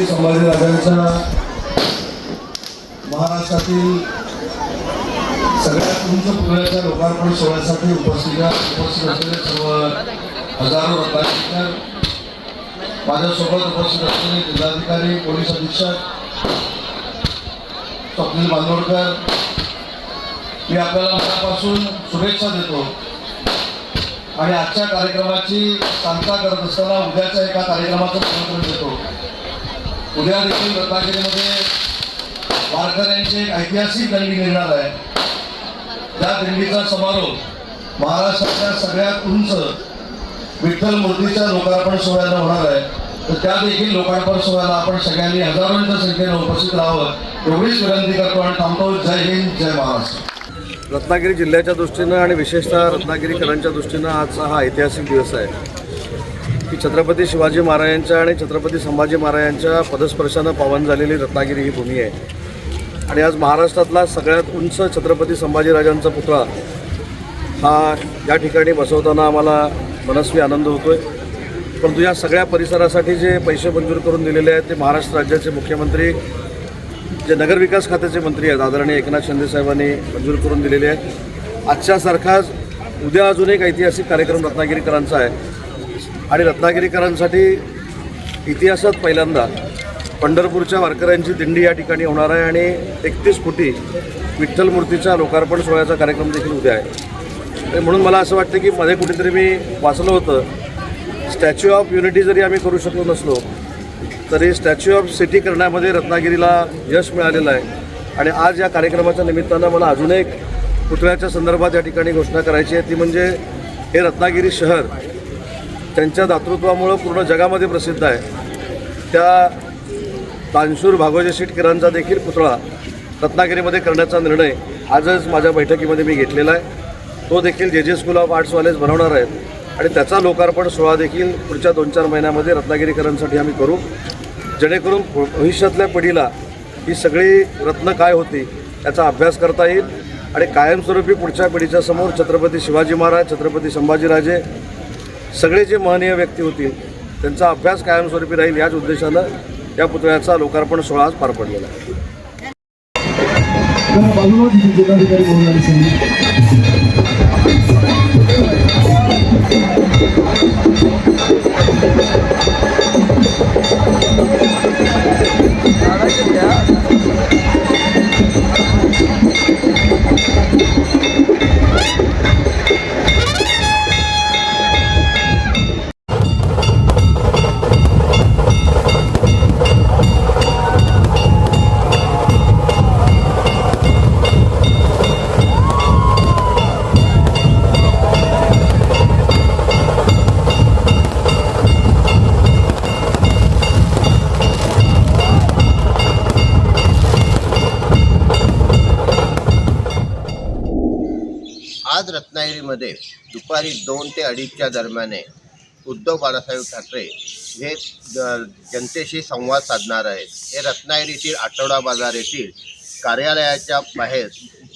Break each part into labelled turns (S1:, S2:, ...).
S1: छत्रपती संभाजीराजांच्या महाराष्ट्रातील सगळ्यात उंच पुतळ्याच्या लोकार्पण सोहळ्यासाठी उपस्थित उपस्थित असलेले सर्व हजारो रत्नाधिकार माझ्यासोबत उपस्थित असलेले जिल्हाधिकारी पोलीस अधीक्षक स्वप्नील बांदोडकर मी आपल्याला मनापासून शुभेच्छा देतो. आणि आजच्या कार्यक्रमाची सांगता करत असताना उद्याच्या एका कार्यक्रमाचं निमंत्रण देतो. उद्या देखील रत्नागिरीमध्ये वारकऱ्यांची एक ऐतिहासिक दंडी निघणार आहे. त्या दिंडीचा समारोप महाराष्ट्राच्या सगळ्यात उंच विठ्ठल मूर्तीच्या लोकार्पण सोहळ्याला होणार आहे. तर त्या देखील लोकार्पण सोहळ्याला आपण सगळ्यांनी हजारोंच्या संख्येने उपस्थित राहावं एवढीच विनंती करतो आणि थांबतो. जय हिंद जय महाराष्ट्र.
S2: रत्नागिरी जिल्ह्याच्या दृष्टीनं आणि विशेषतः रत्नागिरीकरांच्या दृष्टीनं आजचा हा ऐतिहासिक दिवस आहे. की छत्रपती शिवाजी महाराजांच्या आणि छत्रपती संभाजी महाराजांच्या पदस्पर्शानं पावन झालेली रत्नागिरी ही भूमी आहे. आणि आज महाराष्ट्रातला सगळ्यात उंच छत्रपती संभाजीराजांचा पुतळा हा या ठिकाणी बसवताना आम्हाला मनस्वी आनंद होतोय. परंतु या सगळ्या परिसरासाठी जे पैसे मंजूर करून दिलेले आहेत ते महाराष्ट्र राज्याचे मुख्यमंत्री जे नगरविकास खात्याचे मंत्री आहेत आदरणीय एकनाथ शिंदे साहेबांनी मंजूर करून दिलेले आहेत. आजच्यासारखाच उद्या अजून एक ऐतिहासिक कार्यक्रम रत्नागिरीकरांचा आहे. आणि रत्नागिरीकरांसाठी इतिहासात पहिल्यांदा पंढरपूरच्या वारकऱ्यांची दिंडी या ठिकाणी होणार आहे आणि एकतीस फुटी विठ्ठल मूर्तीचा लोकार्पण सोहळ्याचा कार्यक्रम देखील उद्या आहे. म्हणून मला असं वाटतं की मध्ये कुठेतरी मी वाचलं होतं स्टॅच्यू ऑफ युनिटी जरी आम्ही करू शकलो नसलो तरी स्टॅच्यू ऑफ सिटी करण्यामध्ये रत्नागिरीला यश मिळालेलं आहे. आणि आज या कार्यक्रमाच्या निमित्तानं मला अजून एक पुतळ्याच्या संदर्भात या ठिकाणी घोषणा करायची आहे. ती म्हणजे हे रत्नागिरी शहर त्यांच्या दातृत्वामुळं पूर्ण जगामध्ये प्रसिद्ध आहे. त्या तानशूर भागोजी शेटकरांचा देखील पुतळा रत्नागिरीमध्ये करण्याचा निर्णय आजच माझ्या बैठकीमध्ये मी घेतलेला आहे. तो देखील जे जे स्कूल ऑफ आर्ट्सवालेच बनवणार आहेत आणि त्याचा लोकार्पण सोहळा देखील पुढच्या दोन चार महिन्यामध्ये रत्नागिरीकरांसाठी आम्ही करू. जेणेकरून भविष्यातल्या पिढीला ही सगळी रत्न काय होती याचा अभ्यास करता येईल. आणि कायमस्वरूपी पुढच्या पिढीच्या समोर छत्रपती शिवाजी महाराज छत्रपती संभाजीराजे सगळे जे महनीय व्यक्ती होतील त्यांचा अभ्यास कायमस्वरूपी राहील याच उद्देशानं या पुतळ्याचा लोकार्पण सोहळा आज पार पडलेला आहे.
S3: आज रत्नागिरीमध्ये दुपारी दोन ते अडीचच्या दरम्याने उद्धव बाळासाहेब ठाकरे हे जनतेशी संवाद साधणार आहेत. हे रत्नागिरीतील आठवडा बाजार येथील कार्यालयाच्या बाहेर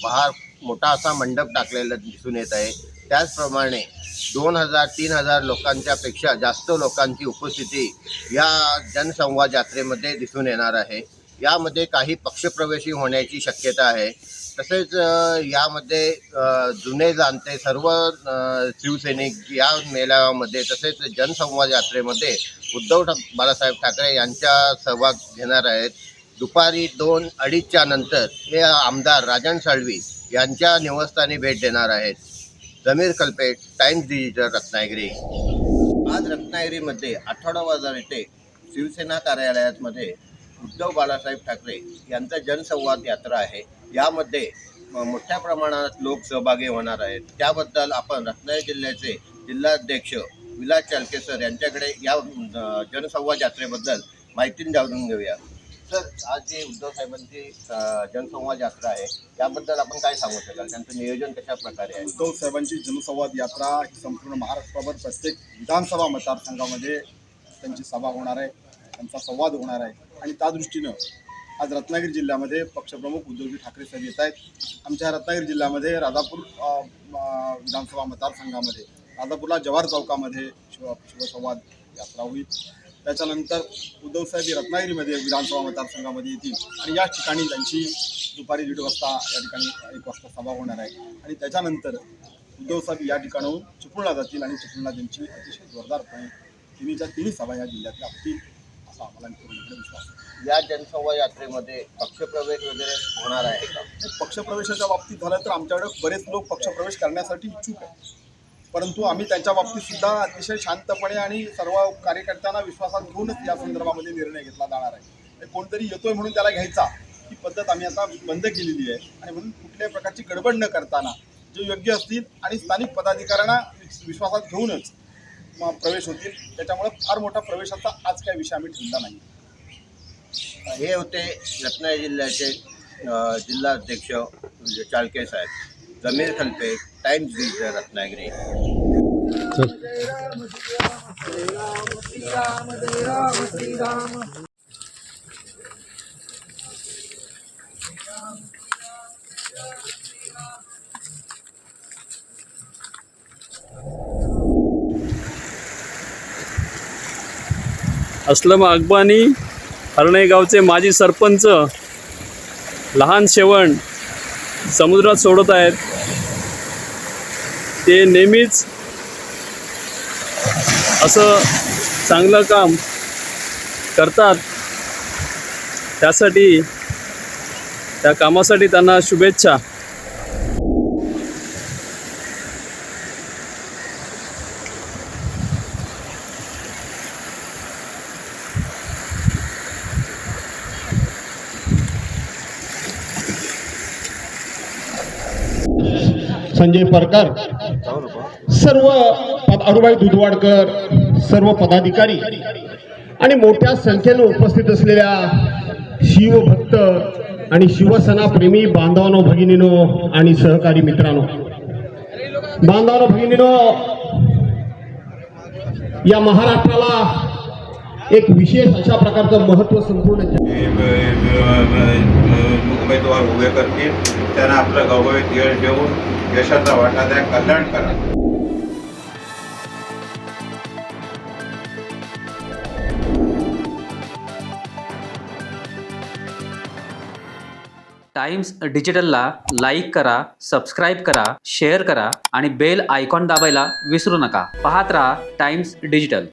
S3: बाहेर मोठा असा मंडप टाकलेला दिसून येत आहे. त्याचप्रमाणे दोन हजार तीन हजार लोकांच्यापेक्षा जास्त लोकांची उपस्थिती या जनसंवाद यात्रेमध्ये दिसून येणार आहे. यामध्ये काही पक्षप्रवेशी होण्याची शक्यता आहे. तसेच यामध्ये जुने जाणते सर्व शिवसैनिक या मेळाव्यामध्ये तसेच जनसंवाद यात्रेमध्ये उद्धव ठा बाळासाहेब ठाकरे यांचा सहभाग घेणार आहेत. दुपारी दोन अडीचच्या नंतर हे आमदार राजन साळवी यांच्या निवासस्थानी भेट देणार आहेत. जमीर कल्पेट टाइम्स डिजिटल रत्नागिरी. आज रत्नागिरीमध्ये आठवडा बाजार येथे शिवसेना कार्यालयामध्ये उद्धव बाळासाहेब ठाकरे यांचा जनसंवाद यात्रा आहे. यामध्ये मोठ्या प्रमाणात लोक सहभागी होणार आहेत. त्याबद्दल आपण रत्नागिरी जिल्ह्याचे जिल्हाध्यक्ष विलास चालके सर यांच्याकडे या जनसंवाद यात्रेबद्दल माहिती जाणून घेऊया. सर आज जे उद्धव साहेबांची जनसंवाद यात्रा आहे याबद्दल आपण काय सांगू शकाल? त्यांचं नियोजन कशा प्रकारे आहे?
S4: उद्धव साहेबांची जनसंवाद यात्रा ही संपूर्ण महाराष्ट्रावर प्रत्येक विधानसभा मतदारसंघामध्ये त्यांची सभा होणार आहे. त्यांचा संवाद होणार आहे. आणि त्या दृष्टीनं आज रत्नागिरी जिल्ह्यामध्ये पक्षप्रमुख उद्धवजी ठाकरे साहेब येत आहेत. आमच्या रत्नागिरी जिल्ह्यामध्ये राधापूर विधानसभा मतदारसंघामध्ये राधापूरला जवाहर चौकामध्ये शिव शिवसंवाद यात्रा होईल. त्याच्यानंतर उद्धवसाहेब रत्नागिरीमध्ये विधानसभा मतदारसंघामध्ये येतील. आणि याच ठिकाणी त्यांची दुपारी दीड वाजता या ठिकाणी एक वाजता सभा होणार आहे. आणि त्याच्यानंतर उद्धवसाहेब या ठिकाणाहून चिपळूणला जातील आणि चिपळूणला त्यांची अतिशय जोरदारपणे तिन्हीच्या तिन्ही सभा या जिल्ह्यातल्या होतील. असा आम्हाला पूर्णपणे विश्वास आहे
S3: या जनसंवाद यात्रेमध्ये पक्षप्रवेश वगैरे होणार आहे का?
S4: पक्षप्रवेशाच्या बाबतीत झालं तर आमच्याकडे बरेच लोक पक्षप्रवेश करण्यासाठी इच्छुक आहेत. परंतु आम्ही त्यांच्या बाबतीत सुद्धा अतिशय शांतपणे आणि सर्व कार्यकर्त्यांना विश्वासात घेऊनच या संदर्भामध्ये निर्णय घेतला जाणार आहे. म्हणजे कोणतरी येतोय म्हणून त्याला घ्यायचा ही पद्धत आम्ही आता बंद केलेली आहे. आणि म्हणून कुठल्याही प्रकारची गडबड न करताना जे योग्य असतील आणि स्थानिक पदाधिकाऱ्यांना विश्वासात घेऊनच प्रवेश होतील. त्याच्यामुळे फार मोठा प्रवेशाचा आज काय विषय आम्ही ठेवला नाही.
S3: हे होते रत्नागिरी जिल्ह्याचे जिल्हाध्यक्ष म्हणजे चाळके साहेब. Zameer Khalpe Times Digital Ratnagiri.
S5: Aslam Akbani Harne गावचे माजी सरपंच लहान शेवण समुद्रात सोडत आहेत. ते नेहमीच असं चांगलं काम करतात. त्यासाठी त्या कामासाठी त्यांना शुभेच्छा.
S6: संजय परकर सर्व पद अरुबाई दुधवाडकर सर्व पदाधिकारी आणि मोठ्या संख्येनं उपस्थित असलेल्या शिवभक्त आणि शिवसेना प्रेमी बांधवानो भगिनीनो आणि सहकारी मित्रांनो. बांधवानो भगिनीनो या महाराष्ट्राला एक विशेष अशा प्रकारचं महत्त्व संपूर्ण
S7: उमेदवार उभे करतील. त्यांना आपलं गवळीत यश देऊन यशाचा वाटा द्या कल्याण करा.
S8: टाइम्स डिजिटलला लाईक करा सबस्क्राईब करा शेअर करा आणि बेल आयकॉन दाबायला विसरू नका. पाहत रहा टाइम्स डिजिटल.